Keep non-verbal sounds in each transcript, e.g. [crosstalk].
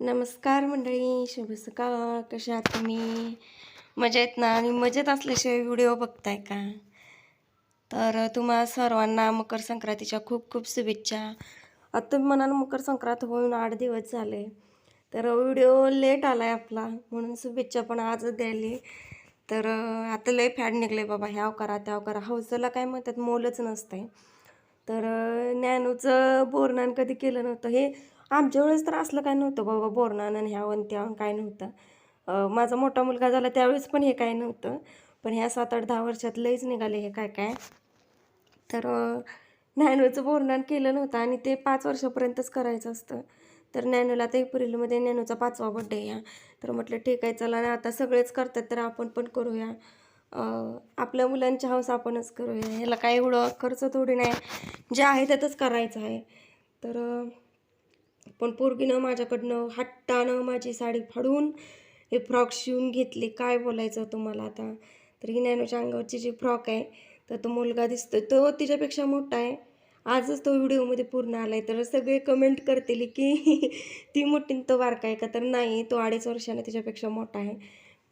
नमस्कार मंडळी शुभ सकाळ. कशा आहात तुम्ही? मजेत ना? आणि मजेत असल्याशिवाय व्हिडिओ बघताय का? तर तुम्हा सर्वांना मकर संक्रांतीच्या खूप खूप शुभेच्छा. आता तुम्ही म्हणाल मकर संक्रांत होऊन आठ दिवस झाले. तर व्हिडिओ लेट आला आहे आपला म्हणून शुभेच्छा पण आजच द्यायली. तर आता लय फॅड निघले बाबा ह्याव करा त्याव करा. हौसला काय म्हणतात मोलच नसतंय. तर ज्ञानूचं बोरणान कधी केलं नव्हतं हे आमच्या वेळेस तर असलं काय नव्हतं बाबा बोरणानं आणि ह्यावन त्यावन काय नव्हतं. माझा मोठा मुलगा झाला त्यावेळेस पण हे काय नव्हतं पण ह्या सात आठ दहा वर्षात लईच निघाले हे काय काय. तर नॅनोचं बोरणान केलं नव्हतं आणि ते पाच वर्षापर्यंतच करायचं असतं. तर नॅनोला आता एप्रिलमध्ये नॅनोचा पाचवा बड्डे या. तर म्हटलं ठीक आहे चला ना आता सगळेच करतात तर आपण पण करूया. आपल्या मुलांच्या हौस आपणच करूया. ह्याला काय एवढं खर्च थोडी नाही जे आहे त्यातच करायचं आहे. तर पण पोरगीनं माझ्याकडनं हट्टानं माझी साडी फाडून हे फ्रॉक शिवून घेतले. काय बोलायचं तुम्हाला आता? तर ही नॅनोच्या अंगावरची जी फ्रॉक आहे तर तो मुलगा दिसतो तो तिच्यापेक्षा मोठा आहे. आजच तो व्हिडिओमध्ये पूर्ण आला आहे तर सगळे कमेंट करतील की [laughs] ती मोठी तो बारका आहे का? तर नाही तो अडीच वर्षाने तिच्यापेक्षा मोठा आहे.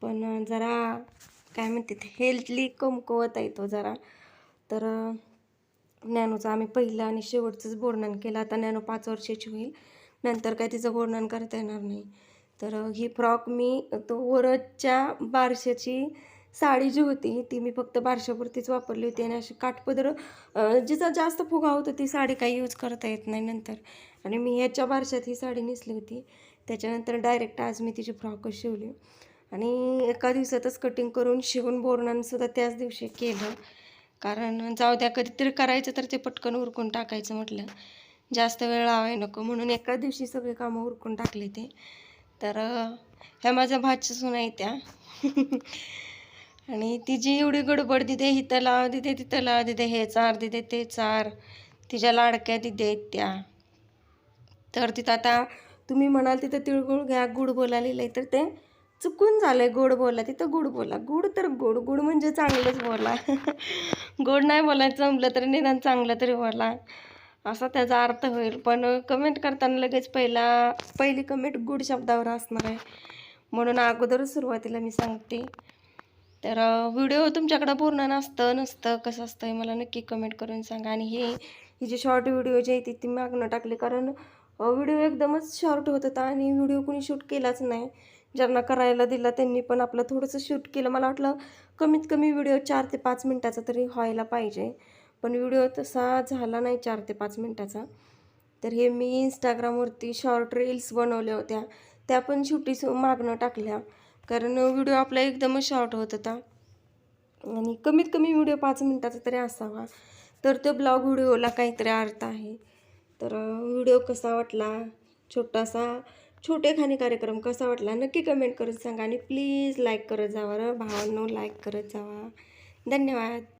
पण जरा काय म्हणते हेल्थली कमकुवत आहे तो जरा. तर नॅनोचं आम्ही पहिलं आणि शेवटचंच बोर्णन केलं. आता नॅनो पाच वर्षाची होईल. नंतर काय तिचं बोर्णन करता येणार नाही. तर ही फ्रॉक मी तो वरच्या बारशाची साडी जी होती ती मी फक्त बारशापुरतीच वापरली होती आणि अशी काठपदर जिचा जास्त फुगा होता ती साडी काही यूज करता येत नाही नंतर. आणि मी ह्याच्या बारशात ही साडी नेसली होती. त्याच्यानंतर डायरेक्ट आज मी तिची फ्रॉकच शिवली. आणि एका दिवसातच कटिंग करून शिवून बोरणानसुद्धा त्याच दिवशी केलं. कारण जाऊ द्या कधीतरी करायचं तर ते पटकन उरकून टाकायचं म्हटलं. जास्त वेळ लावाय नको म्हणून एका दिवशी सगळे कामं उरकून टाकले ते. तर ह्या माझ्या भाच्या सुना त्या. [laughs] आणि तिची एवढी गडबड तिथे ही लाव तिथे तिथं लाव तिथे हे चार तिथे ते चार तिच्या लाडक्या तिथे आहेत त्या. तर तिथं आता तुम्ही म्हणाल तिथं तिळगुळ घ्या गुड बोला लिहिलंय तर ते चुकून झालं आहे गोड बोला तिथं गुड बोला. गुड तर गोड गुड म्हणजे चांगलंच बोला. [laughs] गोड नाही बोलायचं जमलं तरी निदान चांगलं तरी बोला. असा त्याचा अर्थ होईल. पण कमेंट करताना लगेच पहिला पहिली कमेंट गुड शब्दावर असणार आहे. म्हणून अगोदरच सुरुवातीला मी सांगते. तर व्हिडिओ तुमच्याकडं पूर्ण नसतं नसतं कसं असतं हे मला नक्की कमेंट करून सांगा. आणि हे ही जी शॉर्ट व्हिडिओ जी आहे ती ती मागणं टाकली. कारण व्हिडिओ एकदमच शॉर्ट होत होता आणि व्हिडिओ कोणी शूट केलाच नाही. ज्यांना करायला दिला त्यांनी पण आपलं थोडंसं शूट केलं. मला वाटलं कमीत कमी व्हिडिओ चार ते पाच मिनटाचा तरी व्हायला पाहिजे. पण व्हिडिओ तसा झाला नाही चार ते पाच मिनटाचा. तर हे मी इंस्टाग्रामवरती शॉर्ट रील्स बनवल्या होत्या. त्या पण शेवटी मागणं टाकल्या. कारण व्हिडिओ आपला एकदमच शॉर्ट होत होता. आणि कमीत कमी व्हिडिओ पाच मिनटाचा तरी असावा. तर तो ब्लॉग व्हिडिओला काहीतरी अर्थ आहे. तर व्हिडिओ कसा वाटला? छोटासा छोटेखानी कार्यक्रम कसा वाटला नक्की कमेंट करून सांगा आणि प्लीज लाईक करत जावा र. भावांनो लाईक करत जावा. धन्यवाद.